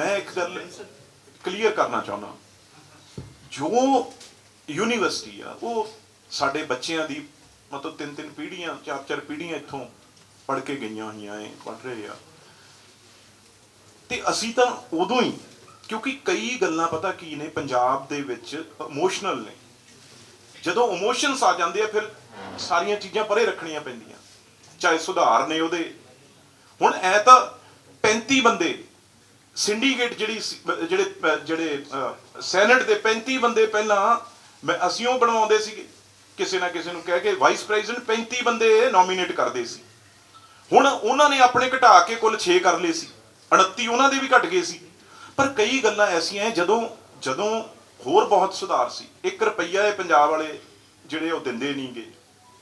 ਮੈਂ ਇੱਕ ਗੱਲ ਕਲੀਅਰ ਕਰਨਾ ਚਾਹੁੰਦਾ। ਜੋ ਯੂਨੀਵਰਸਿਟੀ ਆ, ਉਹ ਸਾਡੇ ਬੱਚਿਆਂ ਦੀ ਮਤਲਬ ਤਿੰਨ ਤਿੰਨ ਪੀੜ੍ਹੀਆਂ, ਚਾਰ ਚਾਰ ਪੀੜ੍ਹੀਆਂ ਇੱਥੋਂ ਪੜ੍ਹ ਕੇ ਗਈਆਂ ਹੋਈਆਂ ਐ, ਪੜ੍ਹ ਰਹੇ ਆ। ਤੇ ਅਸੀਂ ਤਾਂ ਉਦੋਂ ਹੀ, ਕਿਉਂਕਿ ਕਈ ਗੱਲਾਂ ਪਤਾ ਕੀ ਨੇ, ਪੰਜਾਬ ਦੇ ਵਿੱਚ ਇਮੋਸ਼ਨਲ ਨੇ। ਜਦੋਂ ਇਮੋਸ਼ਨਸ ਆ ਜਾਂਦੇ ਆ, ਫਿਰ ਸਾਰੀਆਂ ਚੀਜ਼ਾਂ ਪਰੇ ਰੱਖਣੀਆਂ ਪੈਂਦੀਆਂ। ਚਾਹੇ ਸੁਧਾਰ ਨੇ ਉਹਦੇ। ਹੁਣ ਐ ਤਾਂ 35 ਬੰਦੇ ਸਿੰਡੀਕੇਟ ਜਿਹੜੀ ਜਿਹੜੇ ਜਿਹੜੇ ਅਹ, ਸੈਨੇਟ ਦੇ 35 ਬੰਦੇ ਪਹਿਲਾਂ ਮੈਂ ਅਸੀਂ ਉਹ ਬਣਵਾਉਂਦੇ ਸੀਗੇ। ਕਿਸੇ ਨਾ ਕਿਸੇ ਨੂੰ ਕਹਿ ਕੇ ਵਾਈਸ ਪ੍ਰੈਜ਼ੀਡੈਂਟ 35 ਬੰਦੇ ਨੋਮੀਨੇਟ ਕਰਦੇ ਸੀ। ਹੁਣ ਉਹਨਾਂ ਨੇ ਆਪਣੇ ਘਟਾ ਕੇ ਕੁੱਲ 6 ਕਰ ਲਏ ਸੀ। 29 ਉਹਨਾਂ ਦੇ ਵੀ ਘਟ ਗਏ ਸੀ। ਪਰ ਕਈ ਗੱਲਾਂ ਐਸੀਆਂ ਜਦੋਂ ਜਦੋਂ ਹੋਰ ਬਹੁਤ ਸੁਧਾਰ ਸੀ। 1 ਰੁਪਈਆ ਇਹ ਪੰਜਾਬ ਵਾਲੇ ਜਿਹੜੇ ਉਹ ਦਿੰਦੇ ਨਹੀਂਗੇ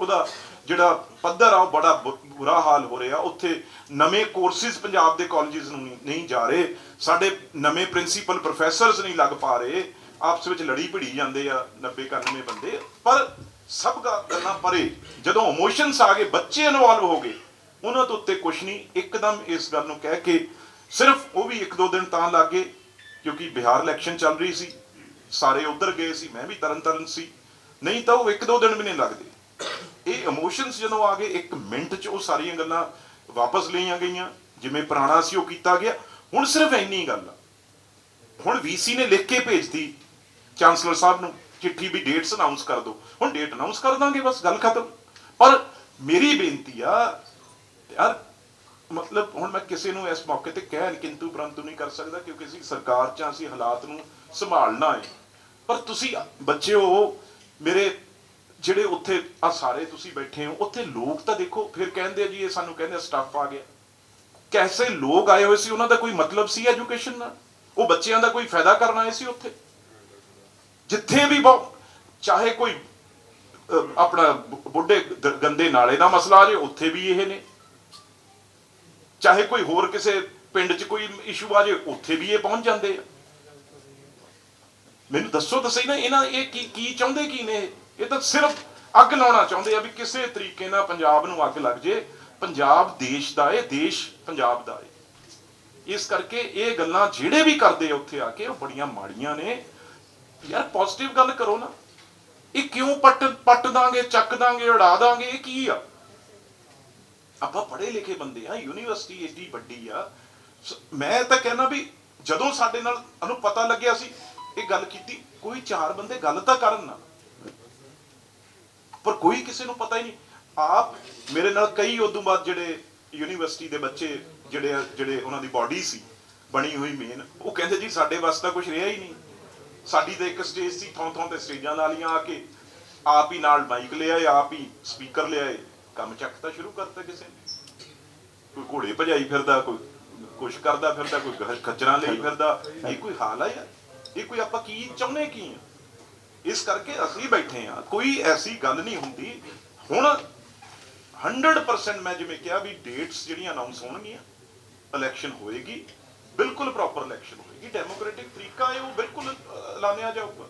ਉਹਦਾ ਜਿਹੜਾ ਪੱਧਰ ਆ ਉਹ ਬੜਾ ਬੁ- ਬੁਰਾ ਹਾਲ ਹੋ ਰਿਹਾ। ਉੱਥੇ ਨਵੇਂ ਕੋਰਸਿਸ ਪੰਜਾਬ ਦੇ ਕਾਲਜਿਸ ਨੂੰ ਨਹੀਂ- ਜਾ ਰਹੇ। ਸਾਡੇ ਨਵੇਂ ਪ੍ਰਿੰਸੀਪਲ ਪ੍ਰੋਫੈਸਰਸ ਨਹੀਂ ਲੱਗ ਪਾ ਰਹੇ। ਆਪਸ ਵਿੱਚ ਲੜੀ ਭਿੜੀ ਜਾਂਦੇ ਆ 90 91 ਬੰਦੇ। ਪਰ ਸਭ ਗੱਲਾਂ ਪਰੇ। ਜਦੋਂ ਇਮੋਸ਼ਨਸ ਆ ਗਏ, ਬੱਚੇ ਇਨਵੋਲਵ ਹੋ ਗਏ, ਉਹਨਾਂ ਤੋਂ ਉੱਤੇ ਕੁਝ ਨਹੀਂ। ਇੱਕਦਮ ਇਸ ਗੱਲ ਨੂੰ ਕਹਿ ਕੇ ਸਿਰਫ ਉਹ ਵੀ ਇੱਕ ਦੋ ਦਿਨ ਤਾਂ ਲੱਗੇ, ਕਿਉਂਕਿ ਬਿਹਾਰ ਇਲੈਕਸ਼ਨ ਚੱਲ ਰਹੀ ਸੀ। ਸਾਰੇ ਉਧਰ ਗਏ ਸੀ, ਮੈਂ ਵੀ ਤਰਨ ਤਾਰਨ ਸੀ। ਨਹੀਂ ਤਾਂ ਉਹ ਇੱਕ ਦੋ ਦਿਨ ਵੀ ਨਹੀਂ ਲੱਗਦੇ। ਇਹ ਇਮੋਸ਼ਨਸ ਜਦੋਂ ਆ ਗਏ, ਇੱਕ ਮਿੰਟ 'ਚ ਉਹ ਸਾਰੀਆਂ ਗੱਲਾਂ ਵਾਪਸ ਲਈਆਂ ਗਈਆਂ। ਜਿਵੇਂ ਪੁਰਾਣਾ ਸੀ, ਉਹ ਕੀਤਾ ਗਿਆ। ਹੁਣ ਸਿਰਫ ਇੰਨੀ ਗੱਲ ਆ। ਹੁਣ ਵੀਸੀ ਨੇ ਲਿਖ ਕੇ ਭੇਜਤੀ ਚਾਂਸਲਰ ਸਾਹਿਬ ਨੂੰ, ਚਿੱਠੀ ਵੀ ਡੇਟਸ ਅਨਾਉਂਸ ਕਰ ਦਿਓ। ਹੁਣ ਡੇਟ ਅਨਾਉਂਸ ਕਰ ਦਾਂਗੇ, ਬਸ ਗੱਲ ਖਤਮ। ਪਰ ਮੇਰੀ ਬੇਨਤੀ ਆ, ਯਾਰ, ਮਤਲਬ ਹੁਣ ਮੈਂ ਕਿਸੇ ਨੂੰ ਇਸ ਮੌਕੇ ਤੇ ਕਹਿਣ ਕਿੰਤੂ ਪਰੰਤੂ ਨਹੀਂ ਕਰ ਸਕਦਾ, ਕਿਉਂਕਿ ਅਸੀਂ ਸਰਕਾਰ ਚ ਅਸੀਂ ਹਾਲਾਤ ਨੂੰ ਸੰਭਾਲਣਾ ਹੈ। ਪਰ ਤੁਸੀਂ ਬੱਚਿਓ, ਮੇਰੇ ਜਿਹੜੇ ਉੱਥੇ ਆ ਸਾਰੇ ਤੁਸੀਂ ਬੈਠੇ ਹੋ, ਉੱਥੇ ਲੋਕ ਤਾਂ ਦੇਖੋ, ਫਿਰ ਕਹਿੰਦੇ ਆ ਜੀ, ਇਹ ਸਾਨੂੰ ਕਹਿੰਦੇ ਸਟਾਫ ਆ ਗਿਆ। ਕੈਸੇ ਲੋਕ ਆਏ ਹੋਏ ਸੀ, ਉਹਨਾਂ ਦਾ ਕੋਈ ਮਤਲਬ ਸੀ ਐਜੂਕੇਸ਼ਨ ਨਾਲ? ਉਹ ਬੱਚਿਆਂ ਦਾ ਕੋਈ ਫਾਇਦਾ ਕਰਨ ਆਏ ਸੀ ਉੱਥੇ? ਜਿੱਥੇ ਵੀ ਬਹੁ- ਚਾਹੇ ਕੋਈ ਆਪਣਾ ਬੁੱਢੇ ਦ- ਗੰਦੇ ਨਾਲੇ ਦਾ ਮਸਲਾ ਆ ਜੇ, ਉੱਥੇ ਵੀ ਇਹ ਨੇ। ਚਾਹੇ ਕੋਈ ਹੋਰ ਕਿਸੇ ਪਿੰਡ 'ਚ ਕੋਈ ਇਸ਼ੂ ਆ ਜੇ, ਉੱਥੇ ਵੀ ਇਹ ਪਹੁੰਚ ਜਾਂਦੇ ਆ। ਮੈਨੂੰ ਦੱਸੋ ਤਾਂ ਸਹੀ ਨਾ, ਇਹਨਾਂ ਇਹ ਕੀ ਕੀ ਚਾਹੁੰਦੇ ਕੀ ਨੇ? ਇਹ? ਤਾਂ ਸਿਰਫ ਅੱਗ ਲਾਉਣਾ ਚਾਹੁੰਦੇ ਆ ਵੀ ਕਿਸੇ ਤਰੀਕੇ ਨਾਲ ਪੰਜਾਬ ਨੂੰ ਅੱਗ ਲੱਗ ਜੇ। ਪੰਜਾਬ ਦੇਸ਼ ਦਾ ਏ, ਦੇਸ਼ ਪੰਜਾਬ ਦਾ ਏ। ਇਸ ਕਰਕੇ ਇਹ ਗੱਲਾਂ ਜਿਹੜੇ ਵੀ ਕਰਦੇ ਆ ਉੱਥੇ ਆ ਕੇ, ਉਹ ਬੜੀਆਂ ਮਾੜੀਆਂ ਨੇ। ਯਾਰ ਪੋਜ਼ਿਟਿਵ ਗੱਲ ਕਰੋ ਨਾ। ਇਹ ਕਿਉਂ ਪੱਟ ਪੱਟ ਦਾਂਗੇ, ਚੱਕ ਦਾਂਗੇ, ਉਡਾ ਦਾਂਗੇ, ਇਹ ਕੀ ਆ? ਆਪਾਂ ਪੜ੍ਹੇ ਲਿਖੇ ਬੰਦੇ ਆ, ਯੂਨੀਵਰਸਿਟੀ ਏਡੀ ਵੱਡੀ ਆ। ਸ- ਮੈਂ ਤਾਂ ਕਹਿੰਦਾ ਵੀ ਜਦੋਂ ਸਾਡੇ ਨਾਲ, ਸਾਨੂੰ ਪਤਾ ਲੱਗਿਆ ਸੀ, ਇਹ ਗੱਲ ਕੀਤੀ, ਕੋਈ ਚਾਰ ਬੰਦੇ ਗੱਲ ਤਾਂ ਕਰਨ ਨਾ। ਪਰ ਕੋਈ ਕਿਸੇ ਨੂੰ ਪਤਾ ਹੀ ਨਹੀਂ। ਆਪ ਮੇਰੇ ਨਾਲ ਕਈ ਉਦੋਂ ਬਾਅਦ ਜਿਹੜੇ ਯੂਨੀਵਰਸਿਟੀ ਦੇ ਬੱਚੇ ਜਿਹੜੇ ਜਿਹੜੇ ਉਹਨਾਂ ਦੀ ਬਾਡੀ ਸੀ ਬਣੀ ਹੋਈ ਮੇਨ ਉਹ ਕਹਿੰਦੇ ਜੀ ਸਾਡੇ ਵਾਸਤੇ ਤਾਂ ਕੁਝ ਰਿਹਾ ਹੀ ਨਹੀਂ। ਸਾਡੀ ਤਾਂ ਇੱਕ ਸਟੇਜ ਸੀ ਥੋਂ ਥੋਂ ਤੇ ਸਟੇਜਾਂ ਲਾ ਲੀਆਂ ਆ ਕੇ ਆਪ ਹੀ ਨਾਲ ਮਾਈਕ ਲਿਆਏ ਆਪ ਹੀ ਸਪੀਕਰ ਲਿਆਏ ਕੰਮ ਚੱਕਤਾ ਸ਼ੁਰੂ ਕਰਤਾ ਕਿਸੇ ਨੇ। ਕੋਈ ਘੋੜੇ ਭਜਾਈ ਫਿਰਦਾ ਕੋਈ ਕੁਛ ਕਰਦਾ ਫਿਰਦਾ ਕੋਈ ਖੱਚਰਾਂ ਲਈ ਫਿਰਦਾ ਇਹ ਕੋਈ ਹਾਲ ਆ ਯਾਰ? ਇਹ ਕੋਈ ਆਪਾਂ ਕੀ ਚਾਹੁੰਦੇ ਕੀ ਆ? ਇਸ ਕਰਕੇ ਅਸੀਂ ਬੈਠੇ ਆ ਕੋਈ ਐਸੀ ਗੱਲ ਨਹੀਂ ਹੁੰਦੀ। ਹੁਣ 100% ਮੈਂ ਜਿਵੇਂ ਕਿਹਾ ਵੀ ਡੇਟਸ ਜਿਹੜੀਆਂ ਅਨਾਉਂਸ ਹੋਣਗੀਆਂ ਇਲੈਕਸ਼ਨ ਹੋਏਗੀ, ਬਿਲਕੁਲ ਪ੍ਰੋਪਰ ਇਲੈਕਸ਼ਨ ਹੋਏਗੀ। ਡੈਮੋਕ੍ਰੈਟਿਕ ਤਰੀਕਾ ਹੈ ਉਹ ਬਿਲਕੁਲ ਐਲਾਨਿਆ ਜਾਊਗਾ।